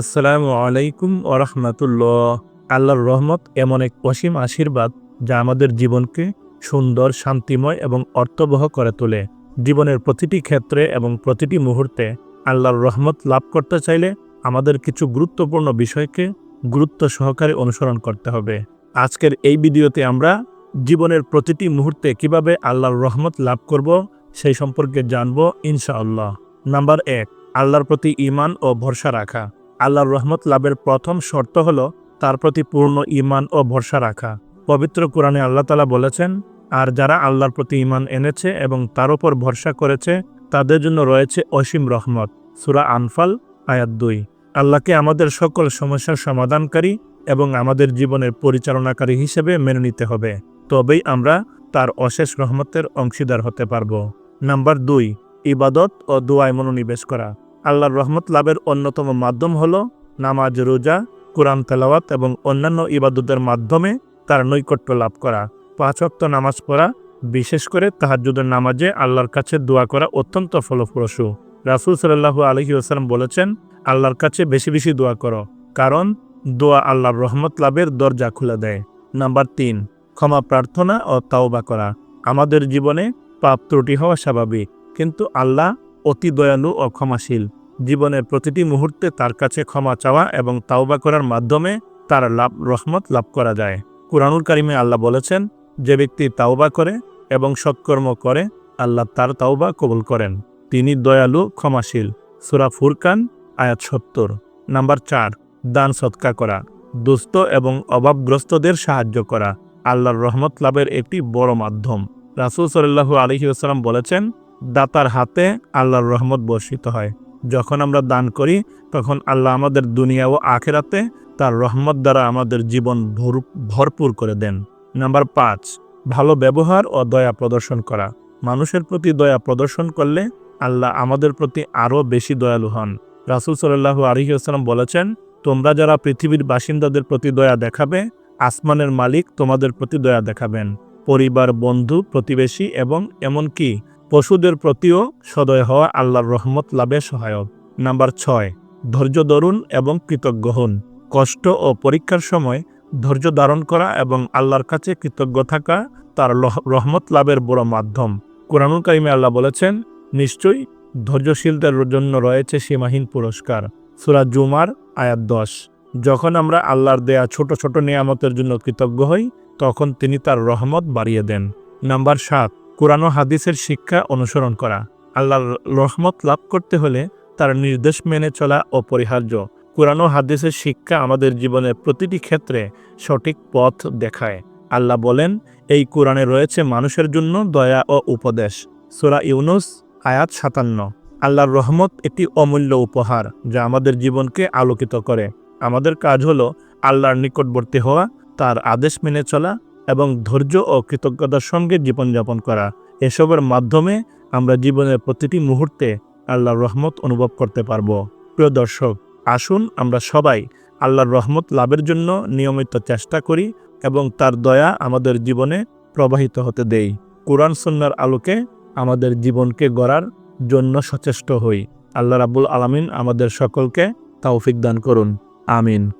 আসসালামু আলাইকুম ওরহমতুল্লাহ আল্লাহর রহমত এমন এক অসীম আশীর্বাদ যা আমাদের জীবনকে সুন্দর, শান্তিময় এবং অর্থবহ করে তোলে। জীবনের প্রতিটি ক্ষেত্রে এবং প্রতিটি মুহূর্তে আল্লাহর রহমত লাভ করতে চাইলে আমাদের কিছু গুরুত্বপূর্ণ বিষয়কে গুরুত্ব সহকারে অনুসরণ করতে হবে। আজকের এই ভিডিওতে আমরা জীবনের প্রতিটি মুহূর্তে কীভাবে আল্লাহর রহমত লাভ করব সেই সম্পর্কে জানব ইনশাআল্লাহ। নাম্বার এক, আল্লাহর প্রতি ঈমান ও ভরসা রাখা। আল্লাহর রহমত লাভের প্রথম শর্ত হল তার প্রতি পূর্ণ ঈমান ও ভরসা রাখা। পবিত্র কোরআনে আল্লাহ তালা বলেছেন, আর যারা আল্লাহর প্রতি ঈমান এনেছে এবং তার উপর ভরসা করেছে, তাদের জন্য রয়েছে অসীম রহমত। সুরা আনফাল, আয়াত দুই। আল্লাহকে আমাদের সকল সমস্যার সমাধানকারী এবং আমাদের জীবনের পরিচালনাকারী হিসেবে মেনে নিতে হবে। তবেই আমরা তার অশেষ রহমতের অংশীদার হতে পারব। নাম্বার দুই, ইবাদত ও দোয়ায় মনোনিবেশ করা। আল্লাহর রহমত লাভের অন্যতম মাধ্যম হল নামাজ, রোজা, কোরআন, তেলাওয়াত এবং অন্যান্য ইবাদতের মাধ্যমে তার নৈকট্য লাভ করা। পাঁচ অক্ত নামাজ পড়া, বিশেষ করে তাহাজ্জুদের নামাজে আল্লাহর কাছে দোয়া করা অত্যন্ত ফলপ্রসূ। রাসুল সাল্লাহু আলহি ওসালাম বলেছেন, আল্লাহর কাছে বেশি বেশি দোয়া করো, কারণ দোয়া আল্লাহর রহমত লাভের দরজা খুলে দেয়। নাম্বার তিন, ক্ষমা প্রার্থনা ও তাওবা করা। আমাদের জীবনে পাপ ত্রুটি হওয়া স্বাভাবিক, কিন্তু আল্লাহ অতি দয়ালু ও ক্ষমাশীল। জীবনের প্রতিটি মুহূর্তে তার কাছে ক্ষমা চাওয়া এবং তাওবা করার মাধ্যমে তার লাভ, রহমত লাভ করা যায়। কুরআনুল কারিমে আল্লাহ বলেছেন, যে ব্যক্তি তাওবা করে এবং সৎকর্ম করে, আল্লাহ তার তাওবা কবুল করেন। তিনি দয়ালু, ক্ষমাশীল। সুরা ফুরকান, আয়াত সত্তর। নাম্বার চার, দান সৎকা করা। দুস্থ এবং অভাবগ্রস্তদের সাহায্য করা। আল্লাহর রহমত লাভের একটি বড় মাধ্যম। রাসুল সাল্লাহু আলহি আসসালাম বলেছেন দাতার হাতে আল্লাহর রহমত বর্ষিত হয়। যখন আমরা দান করি, তখন আল্লাহ আমাদের দুনিয়া ও আখেরাতে তার রহমত দ্বারা আমাদের জীবন ভর- ভরপুর করে দেন। নাম্বার পাঁচ, ভালো ব্যবহার ও দয়া প্রদর্শন করা। মানুষের প্রতি দয়া প্রদর্শন করলে আল্লাহ আমাদের প্রতি আরও বেশি দয়ালু হন। রাসুল সাল্লাহু আলহিউসালাম বলেছেন, তোমরা যারা পৃথিবীর বাসিন্দাদের প্রতি দয়া দেখাবে, আসমানের মালিক তোমাদের প্রতি দয়া দেখাবেন। পরিবার, বন্ধু, প্রতিবেশী এবং এমনকি পশুদের প্রতিও সদয় হওয়া আল্লাহর রহমত লাভে সহায়ক। নাম্বার ছয়, ধৈর্য ধরুন এবং কৃতজ্ঞ হন। কষ্ট ও পরীক্ষার সময় ধৈর্য ধারণ করা এবং আল্লাহর কাছে কৃতজ্ঞ থাকা তার রহমত লাভের বড় মাধ্যম। কোরআনুল কারিমে আল্লাহ বলেছেন, নিশ্চয়ই ধৈর্যশীলদের জন্য রয়েছে সীমাহীন পুরস্কার। সুরা জুমার আয়াত দশ। যখন আমরা আল্লাহর দেয়া ছোট ছোট নিয়ামতের জন্য কৃতজ্ঞ হই, তখন তিনি তার রহমত বাড়িয়ে দেন। নাম্বার সাত কোরআন হাদিসের শিক্ষা অনুসরণ করা। আল্লাহর রহমত লাভ করতে হলে তার নির্দেশ মেনে চলা অপরিহার্য। কোরআন হাদিসের শিক্ষা আমাদের জীবনের প্রতিটি ক্ষেত্রে সঠিক পথ দেখায়। আল্লাহ বলেন, এই কোরআনে রয়েছে মানুষের জন্য দয়া ও উপদেশ। সোরা ইউনুস, আয়াত সাতান্ন। আল্লাহর রহমত একটি অমূল্য উপহার যা আমাদের জীবনকে আলোকিত করে। আমাদের কাজ হলো আল্লাহর নিকটবর্তী হওয়া, তার আদেশ মেনে চলা এবং ধৈর্য ও কৃতজ্ঞতার সঙ্গে জীবনযাপন করা। এসবের মাধ্যমে আমরা জীবনের প্রতিটি মুহূর্তে আল্লাহর রহমত অনুভব করতে পারব। প্রিয় দর্শক, আসুন আমরা সবাই আল্লাহর রহমত লাভের জন্য নিয়মিত চেষ্টা করি এবং তার দয়া আমাদের জীবনে প্রবাহিত হতে দেই। কোরআন সন্ন্যার আলোকে আমাদের জীবনকে গড়ার জন্য সচেষ্ট হই। আল্লাহ রাবুল আলামিন আমাদের সকলকে তৌফিক দান করুন। আমিন।